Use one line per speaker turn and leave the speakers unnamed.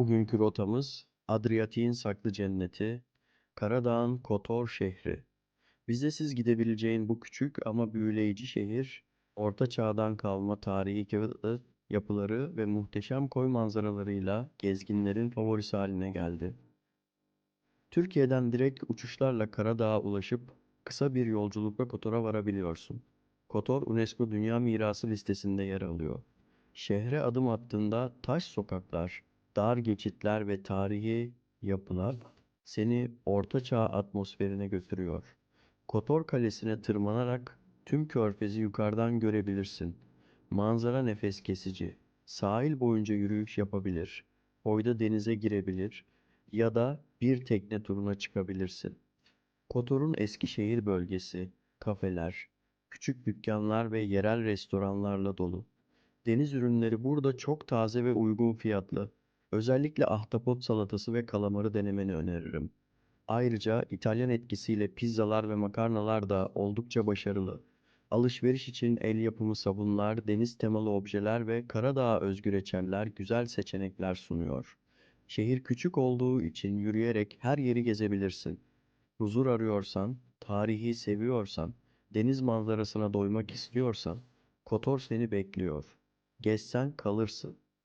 Bugünkü rotamız Adriyatik'in saklı cenneti, Karadağ'ın Kotor şehri. Vizesiz gidebileceğin bu küçük ama büyüleyici şehir, Orta Çağ'dan kalma tarihi kağıtlı yapıları ve muhteşem koy manzaralarıyla gezginlerin favorisi haline geldi. Türkiye'den direkt uçuşlarla Karadağ'a ulaşıp kısa bir yolculukla Kotor'a varabiliyorsun. Kotor, UNESCO Dünya Mirası listesinde yer alıyor. Şehre adım attığında taş sokaklar, dar geçitler ve tarihi yapılar seni Orta Çağ atmosferine götürüyor. Kotor Kalesi'ne tırmanarak tüm körfezi yukarıdan görebilirsin. Manzara nefes kesici. Sahil boyunca yürüyüş yapabilir, oyda denize girebilir ya da bir tekne turuna çıkabilirsin. Kotor'un eski şehir bölgesi, kafeler, küçük dükkanlar ve yerel restoranlarla dolu. Deniz ürünleri burada çok taze ve uygun fiyatlı. Özellikle ahtapot salatası ve kalamarı denemeni öneririm. Ayrıca İtalyan etkisiyle pizzalar ve makarnalar da oldukça başarılı. Alışveriş için el yapımı sabunlar, deniz temalı objeler ve Karadağ'a özgü reçeller güzel seçenekler sunuyor. Şehir küçük olduğu için yürüyerek her yeri gezebilirsin. Huzur arıyorsan, tarihi seviyorsan, deniz manzarasına doymak istiyorsan, Kotor seni bekliyor. Gezsen kalırsın.